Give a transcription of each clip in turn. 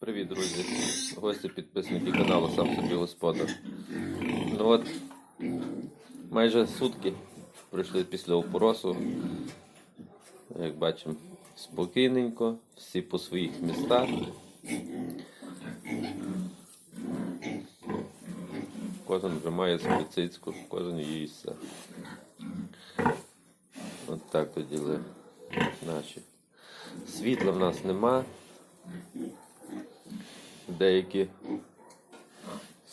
Привіт, друзі! Гості підписники каналу Сам собі господар. Ну от майже сутки пройшли після опоросу. Як бачимо, спокійненько, всі по своїх містах. Кожен вже має свою цицьку, кожен її все. От так то наші. Світла в нас нема. Деякі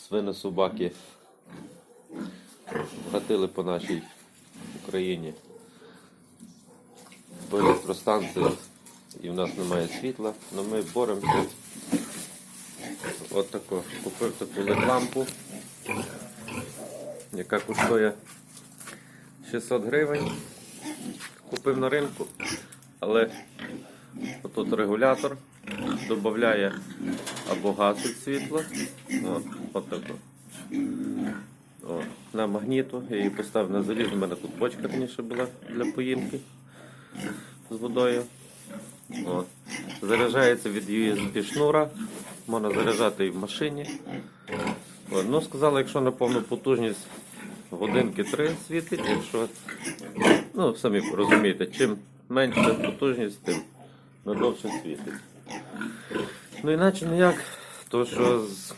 свинособаки гатили по нашій Україні в електростанції і в нас немає світла, але ми боремося. От тако. Купив таку LED-лампу, яка коштує 600 гривень. Купив на ринку, але тут регулятор додає або гасить світло. От, от тако. О, на магніту. Я її поставив на заліз. У мене тут бочка раніше була для поїнки з водою. От. Заряджається від USB шнура. Можна заряджати і в машині. От. Ну, сказали, якщо на повну потужність годинки 3 світить, якщо ну, самі розумієте, чим менша потужність, тим надовше світить. Ну іначе ніяк, то що з...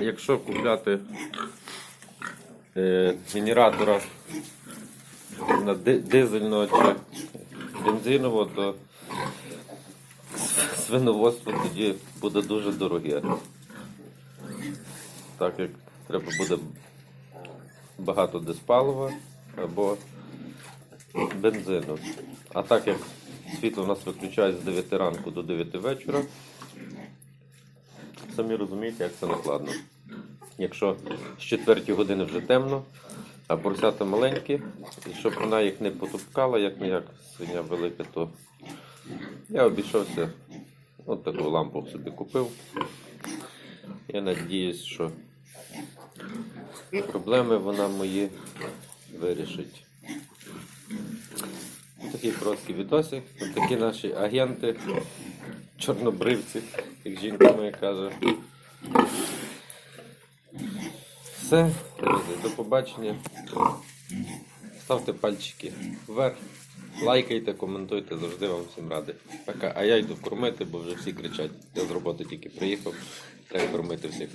якщо купляти е, генератора на дизельного чи бензинового, то свиноводство тоді буде дуже дороге. Так як треба буде багато диспалива або бензину. А так як світло у нас виключають з 9 ранку до 9 вечора, самі розумієте, як це накладно. Якщо з 4 години вже темно, а поросята маленькі, і щоб вона їх не потупкала, як не як свиня велика, то я обійшовся, от таку лампу собі купив. Я надіюсь, що проблеми вона мої вирішить. Такий короткий відосик. Такі наші агенти, чорнобривці, як жінка моя каже. Все, друзі, до побачення. Ставте пальчики вверх, лайкайте, коментуйте, завжди вам всім радий. Пока. А я йду кормити, бо вже всі кричать. Я з роботи тільки приїхав, треба кормити всіх.